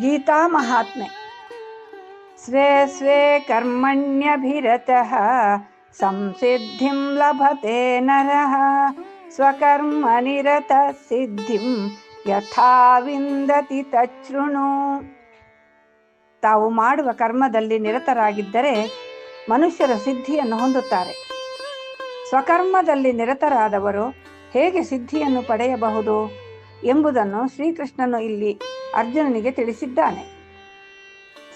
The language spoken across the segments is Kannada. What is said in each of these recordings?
ಗೀತಾ ಮಹಾತ್ಮೆ. ಸ್ವೇ ಸ್ವೇ ಕರ್ಮಣ್ಯಭಿರತಃ, ಸಂಸಿದ್ಧಿಂ ಲಭತೆ ನರಃ, ಸ್ವಕರ್ಮ ನಿರತ ಸಿದ್ಧಿಂ ಯಥಾ ವಿಂದತಿ ತಾವು ಮಾಡುವ ಕರ್ಮದಲ್ಲಿ ನಿರತರಾಗಿದ್ದರೆ ಮನುಷ್ಯರ ಸಿದ್ಧಿಯನ್ನು ಹೊಂದುತ್ತಾರೆ. ಸ್ವಕರ್ಮದಲ್ಲಿ ನಿರತರಾದವರು ಹೇಗೆ ಸಿದ್ಧಿಯನ್ನು ಪಡೆಯಬಹುದು ಎಂಬುದನ್ನು ಶ್ರೀಕೃಷ್ಣನು ಇಲ್ಲಿ ಅರ್ಜುನನಿಗೆ ತಿಳಿಸಿದ್ದಾನೆ.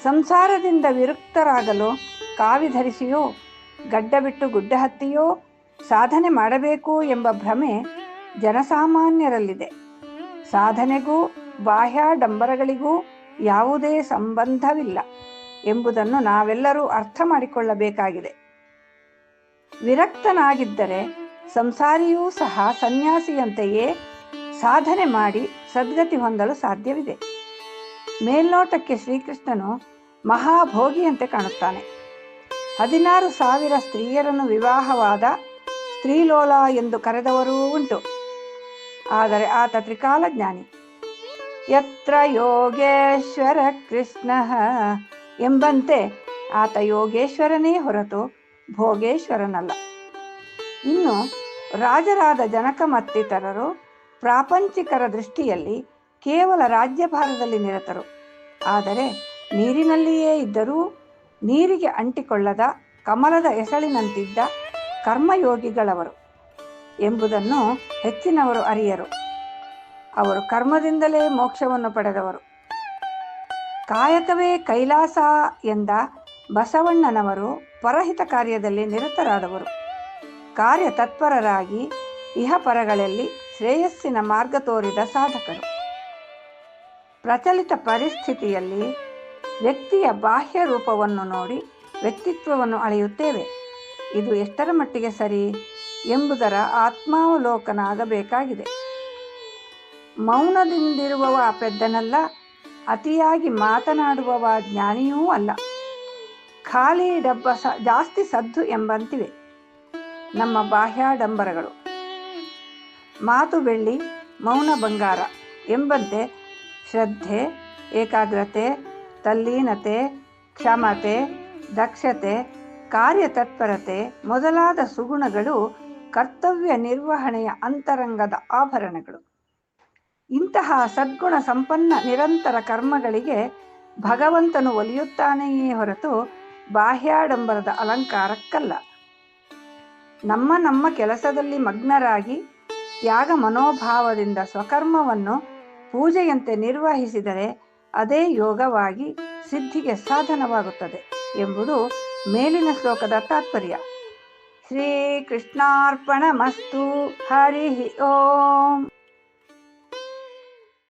ಸಂಸಾರದಿಂದ ವಿರುಕ್ತರಾಗಲು ಕಾವಿ ಧರಿಸಿಯೋ ಗಡ್ಡ ಬಿಟ್ಟು ಗುಡ್ಡ ಹತ್ತಿಯೋ ಸಾಧನೆ ಮಾಡಬೇಕು ಎಂಬ ಭ್ರಮೆ ಜನಸಾಮಾನ್ಯರಲ್ಲಿದೆ. ಸಾಧನೆಗೂ ಬಾಹ್ಯಾಡಂಬರಗಳಿಗೂ ಯಾವುದೇ ಸಂಬಂಧವಿಲ್ಲ ಎಂಬುದನ್ನು ನಾವೆಲ್ಲರೂ ಅರ್ಥ ಮಾಡಿಕೊಳ್ಳಬೇಕಾಗಿದೆ. ವಿರಕ್ತನಾಗಿದ್ದರೆ ಸಂಸಾರಿಯೂ ಸಹ ಸನ್ಯಾಸಿಯಂತೆಯೇ ಸಾಧನೆ ಮಾಡಿ ಸದ್ಗತಿ ಹೊಂದಲು ಸಾಧ್ಯವಿದೆ. ಮೇಲ್ನೋಟಕ್ಕೆ ಶ್ರೀಕೃಷ್ಣನು ಮಹಾಭೋಗಿಯಂತೆ ಕಾಣುತ್ತಾನೆ. ಹದಿನಾರು ಸಾವಿರ ಸ್ತ್ರೀಯರನ್ನು ವಿವಾಹವಾದ ಸ್ತ್ರೀಲೋಲ ಎಂದು ಕರೆದವರೂ ಉಂಟು. ಆದರೆ ಆತ ತ್ರಿಕಾಲಜ್ಞಾನಿ ಯತ್ರ ಯೋಗೇಶ್ವರ ಕೃಷ್ಣ ಎಂಬಂತೆ ಆತ ಯೋಗೇಶ್ವರನೇ ಹೊರತು ಭೋಗೇಶ್ವರನಲ್ಲ. ಇನ್ನು ರಾಜರಾದ ಜನಕ ಮತ್ತಿತರರು ಪ್ರಾಪಂಚಿಕರ ದೃಷ್ಟಿಯಲ್ಲಿ ಕೇವಲ ರಾಜ್ಯಭಾರದಲ್ಲಿ ನಿರತರು. ಆದರೆ ನೀರಿನಲ್ಲಿಯೇ ಇದ್ದರೂ ನೀರಿಗೆ ಅಂಟಿಕೊಳ್ಳದ ಕಮಲದ ಎಸಳಿನಂತಿದ್ದ ಕರ್ಮಯೋಗಿಗಳವರು ಎಂಬುದನ್ನು ಹೆಚ್ಚಿನವರು ಅರಿಯರು. ಅವರು ಕರ್ಮದಿಂದಲೇ ಮೋಕ್ಷವನ್ನು ಪಡೆದವರು. ಕಾಯಕವೇ ಕೈಲಾಸ ಎಂದ ಬಸವಣ್ಣನವರು ಪರಹಿತ ಕಾರ್ಯದಲ್ಲಿ ನಿರತರಾದವರು. ಕಾರ್ಯತತ್ಪರರಾಗಿ ಇಹಪರಗಳಲ್ಲಿ ಶ್ರೇಯಸ್ಸಿನ ಮಾರ್ಗ ತೋರಿದ ಸಾಧಕರು. ಪ್ರಚಲಿತ ಪರಿಸ್ಥಿತಿಯಲ್ಲಿ ವ್ಯಕ್ತಿಯ ಬಾಹ್ಯ ರೂಪವನ್ನು ನೋಡಿ ವ್ಯಕ್ತಿತ್ವವನ್ನು ಅಳೆಯುತ್ತೇವೆ. ಇದು ಎಷ್ಟರ ಮಟ್ಟಿಗೆ ಸರಿ ಎಂಬುದರ ಆತ್ಮಾವಲೋಕನ ಆಗಬೇಕಾಗಿದೆ ಮೌನದಿಂದಿರುವವ ಪೆದ್ದನಲ್ಲ, ಅತಿಯಾಗಿ ಮಾತನಾಡುವವ ಜ್ಞಾನಿಯೂ ಅಲ್ಲ. ಖಾಲಿ ಡಬ್ಬ ಸ, ಜಾಸ್ತಿ ಸದ್ದು ಎಂಬಂತಿವೆ ನಮ್ಮ ಬಾಹ್ಯಾಡಂಬರಗಳು. ಮಾತು ಬೆಳ್ಳಿ ಮೌನ ಬಂಗಾರ ಎಂಬಂತೆ ಶ್ರದ್ಧೆ, ಏಕಾಗ್ರತೆ, ತಲ್ಲೀನತೆ, ಕ್ಷಮತೆ, ದಕ್ಷತೆ, ಕಾರ್ಯತತ್ಪರತೆ ಮೊದಲಾದ ಸುಗುಣಗಳು ಕರ್ತವ್ಯ ನಿರ್ವಹಣೆಯ ಅಂತರಂಗದ ಆಭರಣಗಳು. ಇಂತಹ ಸದ್ಗುಣ ಸಂಪನ್ನ ನಿರಂತರ ಕರ್ಮಗಳಿಗೆ ಭಗವಂತನು ಒಲಿಯುತ್ತಾನೆಯೇ ಹೊರತು ಬಾಹ್ಯಾಡಂಬರದ ಅಲಂಕಾರಕ್ಕಲ್ಲ. ನಮ್ಮ ನಮ್ಮ ಕೆಲಸದಲ್ಲಿ ಮಗ್ನರಾಗಿ ತ್ಯಾಗ ಮನೋಭಾವದಿಂದ ಸ್ವಕರ್ಮವನ್ನು ಪೂಜೆಯಂತೆ ನಿರ್ವಹಿಸಿದರೆ ಅದೇ ಯೋಗವಾಗಿ ಸಿದ್ಧಿಗೆ ಸಾಧನವಾಗುತ್ತದೆ ಎಂಬುದು ಮೇಲಿನ ಶ್ಲೋಕದ ತಾತ್ಪರ್ಯ. ಶ್ರೀ ಶ್ರೀಕೃಷ್ಣಾರ್ಪಣಮಸ್ತು ಹರಿ ಓಂ.